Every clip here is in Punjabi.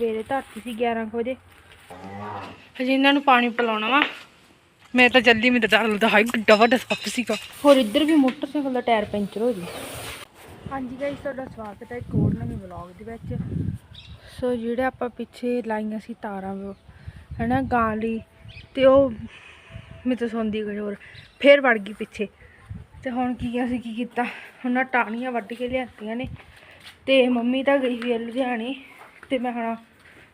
ਸਵੇਰੇ ਧਰਤੀ ਸੀ 11 ਕੁ ਵਜੇ। ਹਜੇ ਇਹਨਾਂ ਨੂੰ ਪਾਣੀ ਪਿਲਾਉਣਾ ਵਾ। ਮੈਂ ਤਾਂ ਜਲਦੀ ਮੈਨੂੰ ਤਾਂ ਡਰ ਲੱਗਦਾ। ਹਾਈ ਕਿੱਡਾ ਵੱਡਾ ਸੱਪ ਸੀਗਾ। ਹੋਰ ਇੱਧਰ ਵੀ ਮੋਟਰਸਾਈਕਲ ਦਾ ਟਾਇਰ ਪੈਂਚਰ ਹੋ ਜੀ। ਹਾਂਜੀ ਗਾਇਸ ਤੁਹਾਡਾ ਸਵਾਗਤ ਹੈ ਇੱਕ ਹੋਰ ਨਵੇਂ ਵਲੌਗ ਦੇ ਵਿੱਚ। ਸੋ ਜਿਹੜੇ ਆਪਾਂ ਪਿੱਛੇ ਲਾਈਆਂ ਸੀ ਤਾਰਾਂ ਹਨਾ ਗਾਂ ਲਈ ਤੇ ਉਹ ਮੈਂ ਤਾਂ ਸੌਂਦੀ ਗਈ ਹੋਰ ਫੇਰ ਵੜ ਗਈ ਪਿੱਛੇ। ਤੇ ਹੁਣ ਕੀ ਅਸੀਂ ਕੀ ਕੀਤਾ? ਹੁਣ ਨਾ ਟਾਹਣੀਆਂ ਵੱਢ ਕੇ ਲਿਆਤੀਆਂ ਨੇ। ਤੇ ਮੰਮੀ ਤਾਂ ਗਈ ਹੋਈ ਲੁਧਿਆਣੇ। ਤੇ ਮੈਂ ਹੁਣ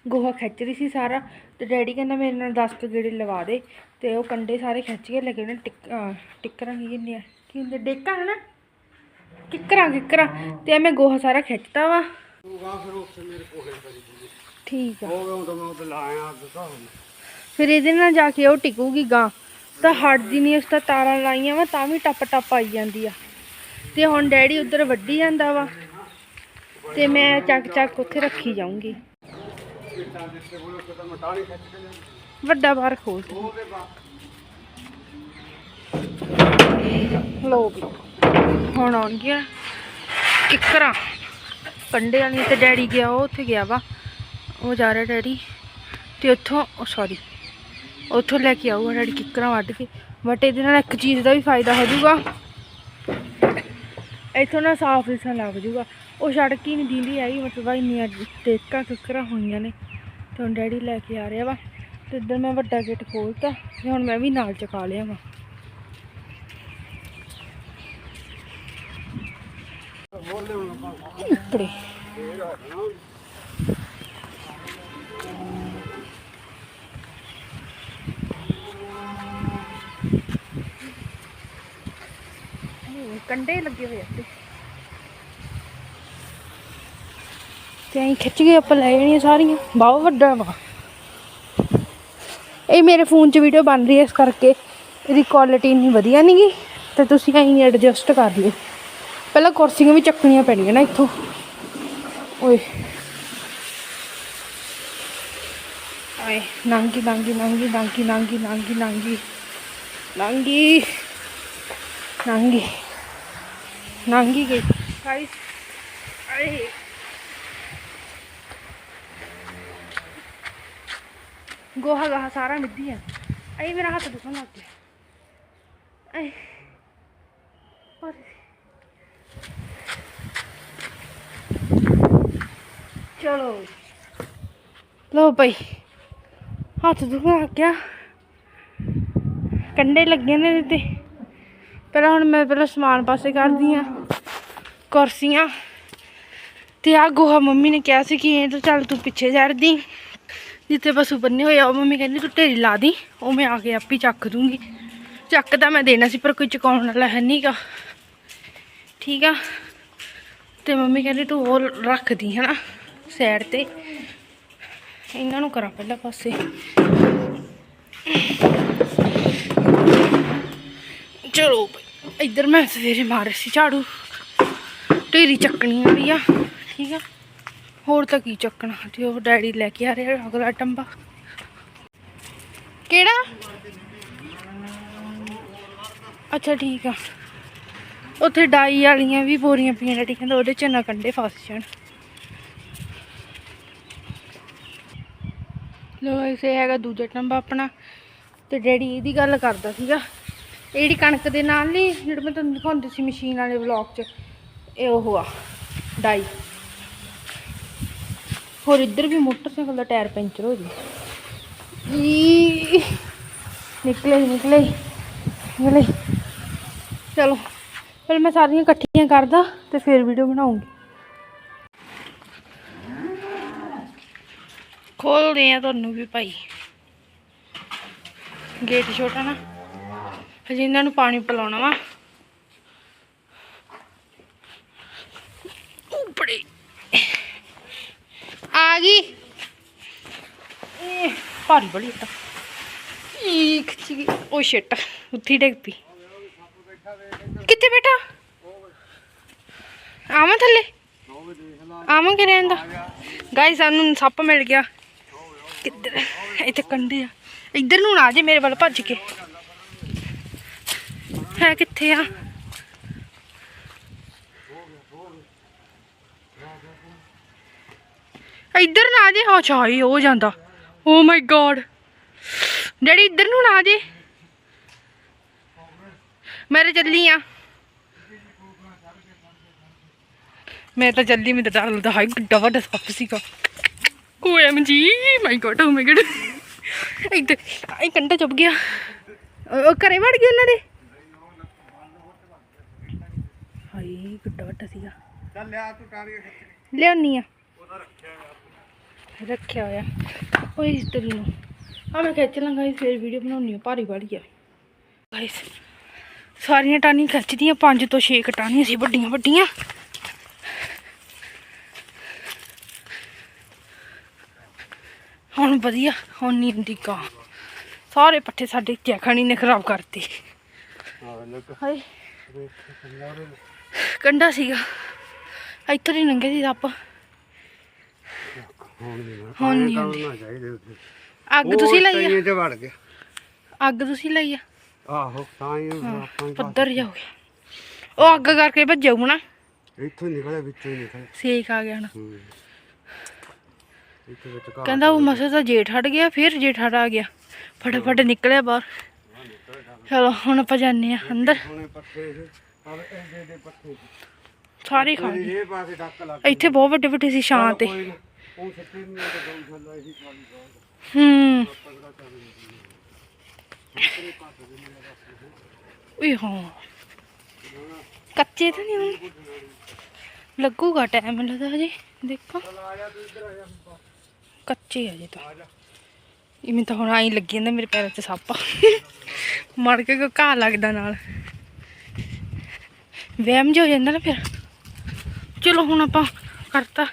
ਗੋਹਾ ਖਿੱਚ ਰਹੀ ਸੀ ਸਾਰਾ ਤੇ ਡੈਡੀ ਕਹਿੰਦਾ ਮੇਰੇ ਨਾਲ 10 ਕੁ ਗੇੜੇ ਲਵਾ ਦੇ ਤੇ ਉਹ ਕੰਡੇ ਸਾਰੇ ਖਿੱਚ ਕੇ ਲੱਗੇ ਨੇ ਟਿਕ ਅਹ ਟਿੱਕਰਾਂ ਕੀ ਕਹਿੰਦੇ ਆ? ਕੀ ਹੁੰਦੇ? ਡੇਕਾਂ ਹਨਾ? ਕਿੱਕਰਾਂ ਕਿੱਕਰਾਂ। ਤੇ ਮੈਂ ਗੋਹਾ ਸਾਰਾ ਖਿੱਚਤਾ ਵਾ। ਠੀਕ ਆ। ਫਿਰ ਇਹਦੇ ਨਾਲ ਜਾ ਕੇ ਉਹ ਟਿਕੂਗੀ ਗਾਂ। ਤਾਂ ਹਟਦੀ ਨਹੀਂ ਉਸ ਤਾਂ ਤਾਰਾਂ ਲਾਈਆਂ ਵਾ ਤਾਂ ਵੀ ਟੱਪ ਟੱਪ ਆਈ ਜਾਂਦੀ ਆ। ਤੇ ਹੁਣ ਡੈਡੀ ਉਧਰ ਵੱਢੀ ਜਾਂਦਾ ਵਾ। ਤੇ ਮੈਂ ਚੱਕ ਚੱਕ ਉੱਥੇ ਰੱਖੀ ਜਾਊਂਗੀ। ਵੱਡਾ ਬਾਹਰ ਖੋਲ ਤੂੰ। ਵੀ, ਹੁਣ ਆਉਣਗੀਆਂ ਕਿੱਕਰਾਂ। ਕੰਡੇ ਵਾਲੀ ਤੇ ਡੈਡੀ ਗਿਆ, ਉਹ ਉੱਥੇ ਗਿਆ ਵਾ। ਉਹ ਜਾ ਰਿਹਾ ਡੈਡੀ। ਤੇ ਉੱਥੋਂ ਸੌਰੀ ਉੱਥੋਂ ਲੈ ਕੇ ਆਊਗਾ ਡੈਡੀ ਕਿੱਕਰਾਂ ਵੱਢ ਕੇ। ਬਟ ਇਹਦੇ ਨਾਲ ਇੱਕ ਚੀਜ਼ ਦਾ ਵੀ ਫਾਇਦਾ ਹੋ ਜਾਊਗਾ। ਇੱਥੋਂ ਨਾ ਸਾਫ਼ ਦਿਸਣ ਲੱਗ ਜਾਊਗਾ। ਉਹ ਸੜਕ ਹੀ ਨਹੀਂ ਦੀਂਦੀ ਹੈਗੀ ਮਤਲਬ ਇੰਨੀਆਂ ਟੇਕਾਂ ਕਿੱਕਰਾਂ ਹੋਈਆਂ ਨੇ ਤੇ ਹੁਣ ਡੈਡੀ ਲੈ ਕੇ ਆ ਰਿਹਾ ਵਾ ਤੇ ਇੱਧਰ ਮੈਂ ਵੱਡਾ ਗੇਟ ਖੋਲਤਾ ਤੇ ਹੁਣ ਮੈਂ ਵੀ ਨਾਲ ਚਕਾ ਲਿਆ ਵਾ। ਇੱਕੜੇ ਹੂੰ, ਕੰਡੇ ਲੱਗੇ ਹੋਏ ਆ ਤੇ ਤੇ ਐਂ ਖਿੱਚ ਕੇ ਆਪਾਂ ਲੈ ਜਾਣੀਆਂ ਸਾਰੀਆਂ। ਬਹੁਤ ਵੱਡਾ ਵਾ। ਇਹ ਮੇਰੇ ਫੋਨ 'ਚ ਵੀਡੀਓ ਬਣ ਰਹੀ ਹੈ ਇਸ ਕਰਕੇ। ਇਹਦੀ ਕੁਆਲਿਟੀ ਇੰਨੀ ਵਧੀਆ ਨਹੀਂ ਨਹੀਂਗੀ ਤੇ ਤੁਸੀਂ ਐਂ ਐਡਜਸਟ ਕਰ ਲਿਓ। ਪਹਿਲਾਂ ਕੁਰਸੀਆਂ ਵੀ ਚੱਕਣੀਆਂ ਪੈਣੀਆਂ ਨਾ ਇੱਥੋਂ। ਓਏ। ਆਏ, ਨਾਂਗੀ ਨਾਂਗੀ ਨਾਂਗੀ ਨਾਂਗੀ ਨਾਂਗੀ ਨਾਂਗੀ ਨਾਂਗੀ। ਨਾਂਗੀ। ਨਾਂਗੀ। ਨਾਂਗੀ ਗਈ। ਗਾਇਸ ਆਏ ਗੋਹਾ ਗਾਹਾ ਸਾਰਾ ਮਿੱਧੀ ਆ। ਆਈ ਮੇਰਾ ਹੱਥ ਦੁਖਣ ਲੱਗ ਗਿਆ। ਆਏ ਪਰ ਚਲੋ। ਲੋ ਭਾਈ ਹੱਥ ਦੁਖਣ ਲੱਗ ਗਿਆ। ਕੰਡੇ ਲੱਗੇ ਨੇ ਤੇ। ਪਹਿਲਾਂ ਹੁਣ ਮੈਂ ਪਹਿਲਾਂ ਸਮਾਨ ਪਾਸੇ ਕਰਦੀ ਆ, ਕੁਰਸੀਆਂ। ਤੇ ਆ ਗੋਹਾ ਮੰਮੀ ਨੇ ਕਿਹਾ ਸੀ ਕਿ ਇਹ ਤਾਂ ਚੱਲ ਤੂੰ ਪਿੱਛੇ ਛੱਡਦੀ ਜਿੱਥੇ ਪਸ਼ੂ ਬੰਨੇ ਹੋਏ ਆ, ਉਹ ਮੰਮੀ ਕਹਿੰਦੀ ਤੂੰ ਢੇਰੀ ਲਾ ਦੀ, ਉਹ ਮੈਂ ਆ ਕੇ ਆਪ ਹੀ ਚੱਕ ਦੂੰਗੀ। ਚੱਕ ਤਾਂ ਮੈਂ ਦੇਣਾ ਸੀ, ਪਰ ਕੋਈ ਚੁਕਾਉਣ ਵਾਲਾ ਹੈ ਨਹੀਂਗਾ ਠੀਕ ਆ? ਤੇ ਮੰਮੀ ਕਹਿੰਦੀ ਤੂੰ ਉਹ ਰੱਖਦੀ ਹਨਾ ਸਾਈਡ ਤੇ। ਇਹਨਾਂ ਨੂੰ ਕਰਾਂ ਪਹਿਲਾਂ ਪਾਸੇ। ਚਲੋ ਇੱਧਰ ਮੈਂ ਸਵੇਰੇ ਮਾਰੇ ਸੀ ਝਾੜੂ। ਢੇਰੀ ਚੱਕਣੀ ਵਾਲੀ ਆ ਠੀਕ ਆ? ਹੋਰ ਤਾਂ ਕੀ ਚੱਕਣਾ? ਤੇ ਉਹ ਡੈਡੀ ਲੈ ਕੇ ਆ ਰਿਹਾ, ਅਗਲਾ ਟੰਬਾ। ਕਿਹੜਾ? ਅੱਛਾ, ਠੀਕ ਆ। ਉੱਥੇ ਡਾਈ ਵਾਲੀਆਂ ਵੀ ਬੋਰੀਆਂ ਪਈਆਂ ਡੈਡੀ ਕਹਿੰਦਾ ਉਹਦੇ ਚ ਨਾ ਕੰਡੇ ਫਸ ਜਾਣ। ਲੋ ਇਸੇ ਹੈਗਾ ਦੂਜਾ ਟੰਬਾ ਆਪਣਾ, ਤੇ ਡੈਡੀ ਇਹਦੀ ਗੱਲ ਕਰਦਾ ਸੀਗਾ। ਇਹ ਜਿਹੜੀ ਕਣਕ ਦੇ ਨਾਲ ਨਹੀਂ ਜਿਹੜੀ ਮੈਂ ਤੁਹਾਨੂੰ ਦਿਖਾਉਂਦੀ ਸੀ ਮਸ਼ੀਨ ਵਾਲੇ ਵਲੌਗ 'ਚ, ਇਹ ਉਹ ਆ, ਡਾਈ। ਹੋਰ ਇੱਧਰ ਵੀ ਮੋਟਰਸਾਈਕਲ ਦਾ ਟਾਇਰ ਪੈਂਚਰ ਹੋ ਜੀ ਈ। ਨਿਕਲੇ ਨਿਕਲੇ ਨਿਕਲੇ ਚਲੋ ਫਿਰ ਮੈਂ ਸਾਰੀਆਂ ਇਕੱਠੀਆਂ ਕਰਦਾ ਤੇ ਫਿਰ ਵੀਡੀਓ ਬਣਾਉਂਗੀ। ਖੋਲਦੇ ਆ ਤੁਹਾਨੂੰ ਵੀ ਭਾਈ। ਗੇਟ ਛੋਟਾ ਨਾ ਹਜੇ ਇਹਨਾਂ ਨੂੰ ਪਾਣੀ ਪਿਲਾਉਣਾ ਵਾ। ਉਪੜੇ ਆ ਗਈ? ਇਹ ਭਾਰੀ ਬੜੀ ਤਾਂ ਇਹ ਖਿੱਚ ਉਹ ਸ਼ਿਟ, ਉੱਥੇ ਡਿੱਗ ਪਈ। ਕਿੱਥੇ ਬੈਠਾ? ਆਵਾਂ ਥੱਲੇ? ਆਵਾਂ ਕਿ ਰਹਿੰਦਾ ਗਾਇਸ ਸਾਨੂੰ ਸੱਪ ਮਿਲ ਗਿਆ। ਕਿੱਧਰ ਇੱਥੇ ਕੰਡੇ ਆ। ਇੱਧਰ ਨੂੰ ਨਾ ਆ ਜੇ ਮੇਰੇ ਵੱਲ ਭੱਜ ਕੇ। ਹੈ ਕਿੱਥੇ ਆ? ਇੱਧਰ ਨਾ ਜੇ ਹਾਂ ਛਾਈ ਹੋ ਜਾਂਦਾ। ਓ ਮਾਈ ਗॉड ਡੈਡੀ ਇੱਧਰ ਨੂੰ ਨਾ ਜੇ ਮੇਰੇ ਚੱਲੀ ਆ। ਮੈਂ ਤਾਂ ਜਲਦੀ ਮੈਨੂੰ ਡਰ ਲੱਗਦਾ ਹਾਈ ਕਿੱਡਾ ਵੱਡਾ ਸੱਪ ਸੀਗਾ। ਕੋਏ ਮਜੀ ਮਾਈ ਗੋਡ ਓ ਮਾਈ ਗੋਡ ਇੱਧਰ ਇਹ ਕੰਡਾ ਚੁੱਪ ਗਿਆ। ਉਹ ਘਰੇ ਵੜ ਗਿਆ ਉਹਨਾਂ ਦੇ। ਹਾਈ ਕਿੱਡਾ ਵੱਡਾ ਸੀਗਾ। ਚੱਲ ਲਿਆ ਤੂੰ ਕਾਰੀ ਲਿਆਉਣੀ ਆ। ਉਹਦਾ ਰੱਖਿਆ ਰੱਖਿਆ ਹੋਇਆ। ਓਏ ਇਸ ਤਰੀ ਨੂੰ। ਆ ਮੈਂ ਖਿੱਚ ਲਾਂ ਗਾਇਸ, ਫਿਰ ਵੀਡੀਓ ਬਣਾਉਣੀ ਆ, ਭਾਰੀ ਵਾਲੀ ਆ। ਗਾਇਸ, ਸਾਰੀਆਂ ਟਾਨੀਆਂ ਖਿੱਚਦੀਆਂ, ਪੰਜ ਤੋਂ 6 ਟਾਨੀਆਂ ਸੀ, ਵੱਡੀਆਂ ਵੱਡੀਆਂ। ਹੁਣ ਵਧੀਆ, ਹੁਣ ਨਹੀਂ ਹੁੰਦੀ ਕਾਂ। ਸਾਰੇ ਪੱਠੇ ਸਾਡੇ ਜਖਣੀ ਨੇ ਖਰਾਬ ਕਰਤੇ। ਹਾਂ ਹਾਏ। ਕੰਡਾ ਸੀਗਾ। ਇੱਥੋਂ ਦੀ ਲੰਘੇ ਸੀ ਸੱਪ। ਹੁਣ ਨਹੀਂ ਹੁਣ ਨਹੀਂ ਹੁੰਦੀ। ਨਾ ਚਾਹੀਦੇ ਉੱਥੇ। ਅੱਗ ਤੁਸੀਂ ਲਈ ਆ? ਤਈਏ ਤੇ ਵੜ ਗਿਆ। ਅੱਗ ਤੁਸੀਂ ਲਈ ਆ? ਆਹੋ ਤਾਂ ਹੀ ਆਪਾਂ ਹੀ ਪੱਧਰ ਜਾ ਹੋ ਗਿਆ। ਉਹ ਅੱਗ ਕਰਕੇ ਭੱਜੂ ਨਾ। ਇੱਥੋਂ ਨਿਕਲਿਆ ਵਿੱਚੋਂ ਹੀ ਨਿਕਲਿਆ। ਸੇਕ ਆ ਗਿਆ ਨਾ ਹੂੰ। ਇੱਥੇ ਵਿੱਚ ਘਾਹ ਕਹਿੰਦਾ ਉਹ ਮਸੇ ਤਾਂ ਜੇਠ ਹਟ ਗਿਆ ਫਿਰ ਜੇਠ ਹਟ ਆ ਗਿਆ। ਫਟਾਫਟ ਨਿਕਲਿਆ ਬਾਹਰ। ਚਲੋ ਹੁਣ ਆਪਾਂ ਜਾਂਦੇ ਆ ਅੰਦਰ। ਸਾਰੇ ਖਾ ਗਏ ਇੱਥੇ ਬਹੁਤ ਵੱਡੇ ਵੱਡੇ ਸੀ ਛਾਂ ਤੇ। ਉਹ ਸੱਤੇ ਨਹੀਂ ਇਹੀ ਖਾਲੀ ਹੂੰ। ਪਗੜਾ ਚੱਲ ਉਈ ਹਾਂ। ਕੱਚੇ ਤਾਂ ਨਹੀਂ ਹੁਣ ਲੱਗੂਗਾ ਟਾਈਮ ਲੱਗਦਾ ਹਜੇ ਦੇਖੋ। ਤੂੰ ਇੱਧਰ ਕੱਚੇ ਆ ਜੇ। ਤਾਂ ਇਵੇਂ ਤਾਂ ਹੁਣ ਆਈ ਲੱਗੀ ਜਾਂਦਾ ਮੇਰੇ ਪੈਰਾਂ 'ਚ ਸੱਪ। ਮੜ ਕੇ ਕੋ ਘਾਹ ਲੱਗਦਾ ਨਾਲ। ਵਹਿਮ ਜਿਹਾ ਹੋ ਜਾਂਦਾ ਨਾ ਫਿਰ। ਚਲੋ ਹੁਣ ਆਪਾਂ ਕਰਤਾ।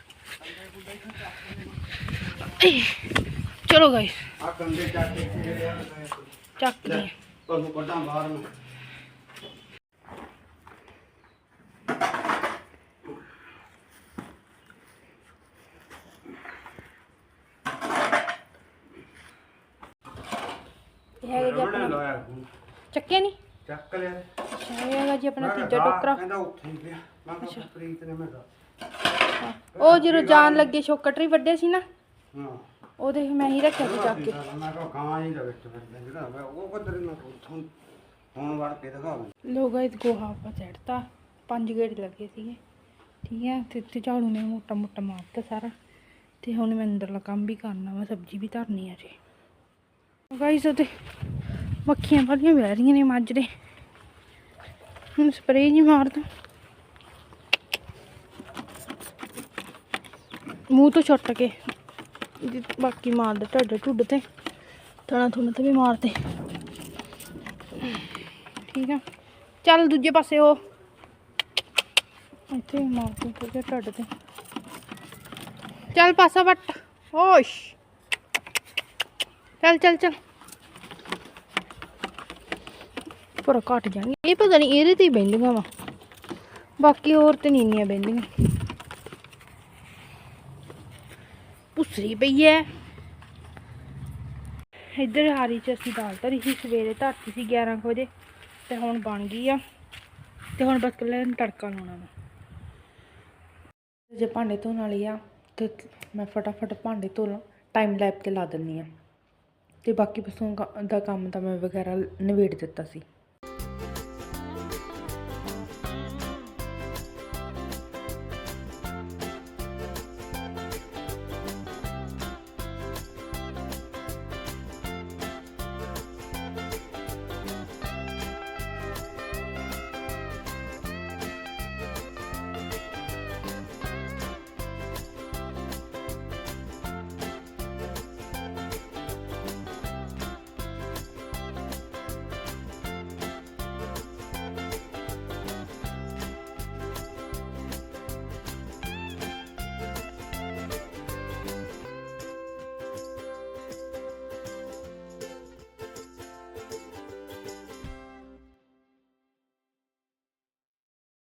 ਚਲੋ ਗਾਇਸ ਆ ਕੰਦੇ ਚੱਕ ਕੇ ਜਿਹੜੇ ਆ ਚੱਕ ਲਈ ਤੁਹਾਨੂੰ ਕੱਢਾਂ ਬਾਹਰ ਨੂੰ ਇਹ ਹੈਗਾ ਜੀ ਆਪਣਾ ਲਾਇਆ ਚੱਕਿਆ ਨਹੀਂ ਚੱਕ ਲਿਆ। ਅੱਛਾ ਇਹ ਹੈਗਾ ਜੀ ਆਪਣਾ ਤੀਜਾ ਟੋਕਰਾ। ਕਹਿੰਦਾ ਉੱਥੇ ਹੀ ਪਿਆ। ਮੈਂ ਕਿਹਾ ਪ੍ਰੀਤ ਨੇ ਮੈਂ ਉਹ ਜਦੋਂ ਜਾਣ ਲੱਗੇ ਛੋਕਟਰੀ ਵੱਡੇ ਸੀ ਨਾ। ਉਹਦੇ ਮੈਂ ਹੀ ਰੱਖਿਆ ਸੀ ਚੱਕ ਕੇ। ਮੈਂ ਕਿਹਾ ਗਾਂ ਹੀ ਦੇ ਵਿੱਚ ਫਿਰਦੇ ਜਿਹੜਾ ਮੈਂ ਉਹ ਕਿੱਧਰ ਨਾ ਉੱਥੋਂ ਹੁਣ ਵੜ ਕੇ ਦਿਖਾਵੇ ਲੋ ਗਾਇਸ ਗੋਹਾ ਆਪਾਂ ਚੜਤਾ ਪੰਜ ਗੇੜ ਲੱਗੇ ਸੀਗੇ। ਠੀਕ ਹੈ ਤੇ ਇੱਥੇ ਝਾੜੂ ਨੇ ਮੋਟਾ ਮੋਟਾ ਮਾਰਤਾ ਸਾਰਾ। ਤੇ ਹੁਣ ਮੈਂ ਅੰਦਰਲਾ ਕੰਮ ਵੀ ਕਰਨਾ ਵਾ ਸਬਜ਼ੀ ਵੀ ਧਰਨੀ ਆ ਜੀ ਗਾਇਸ ਉਹਦੇ ਮੱਖੀਆਂ ਵਾਲੀਆਂ ਬਹਿ ਰਹੀਆਂ ਨੇ ਮੱਝ ਦੇ। ਹੁਣ ਸਪਰੇਅ ਜੀ ਮਾਰ ਦੋ ਮੂੰਹ ਤੋਂ ਛੁੱਟ ਕੇ ਬਾਕੀ ਮਾਰਦੇ ਢੱਡ ਢੁੱਡ ਤੇ। ਥਣਾ ਥੁਣਾ ਤੇ ਵੀ ਮਾਰਦੇ। ਠੀਕ ਆ। ਚੱਲ ਦੂਜੇ ਪਾਸੇ ਉਹ। ਇੱਥੇ ਵੀ ਮਾਰ ਕੇ ਢੱਡ ਤੇ। ਚੱਲ ਪਾਸਾ ਵੱਟ। ਹੋਸ਼ ਚੱਲ ਚੱਲ ਚੱਲ। ਪਰ ਘਟ ਜਾਣਗੇ। ਇਹ ਪਤਾ ਨਹੀਂ ਇਹਦੇ ਤੇ ਹੀ ਬਹਿੰਦੀਆਂ ਵਾ। ਬਾਕੀ ਹੋਰ ਤੇ ਨਹੀਂ ਇੰਨੀਆਂ ਬਹਿੰਦੀਆਂ। ਪੁਸਰੀ ਪਈ ਹੈ ਇੱਧਰ ਹਾਰੀ ਚ ਅਸੀਂ ਦਾਲ ਧਰੀ ਸੀ, ਸਵੇਰੇ ਧਰਤੀ ਸੀ 11 ਕੁ ਵਜੇ, ਤੇ ਹੁਣ ਬਣ ਗਈ ਆ। ਤੇ ਹੁਣ ਬਸ ਕੱਲੇ ਤੜਕਾ ਲਾਉਣਾ ਵਾ। ਜੇ ਭਾਂਡੇ ਧੋਣ ਵਾਲੀ ਆ, ਤੇ ਮੈਂ ਫਟਾਫਟ ਭਾਂਡੇ ਧੋ ਲਾਂ ਟਾਈਮ ਲੈਪ ਤੇ ਲਾ ਦਿੰਨੀ ਆ। ਤੇ ਬਾਕੀ ਬਸੋਂ ਦਾ ਕੰਮ ਤਾਂ ਮੈਂ ਵਗੈਰਾ ਨਿਬੇੜ ਦਿੱਤਾ ਸੀ।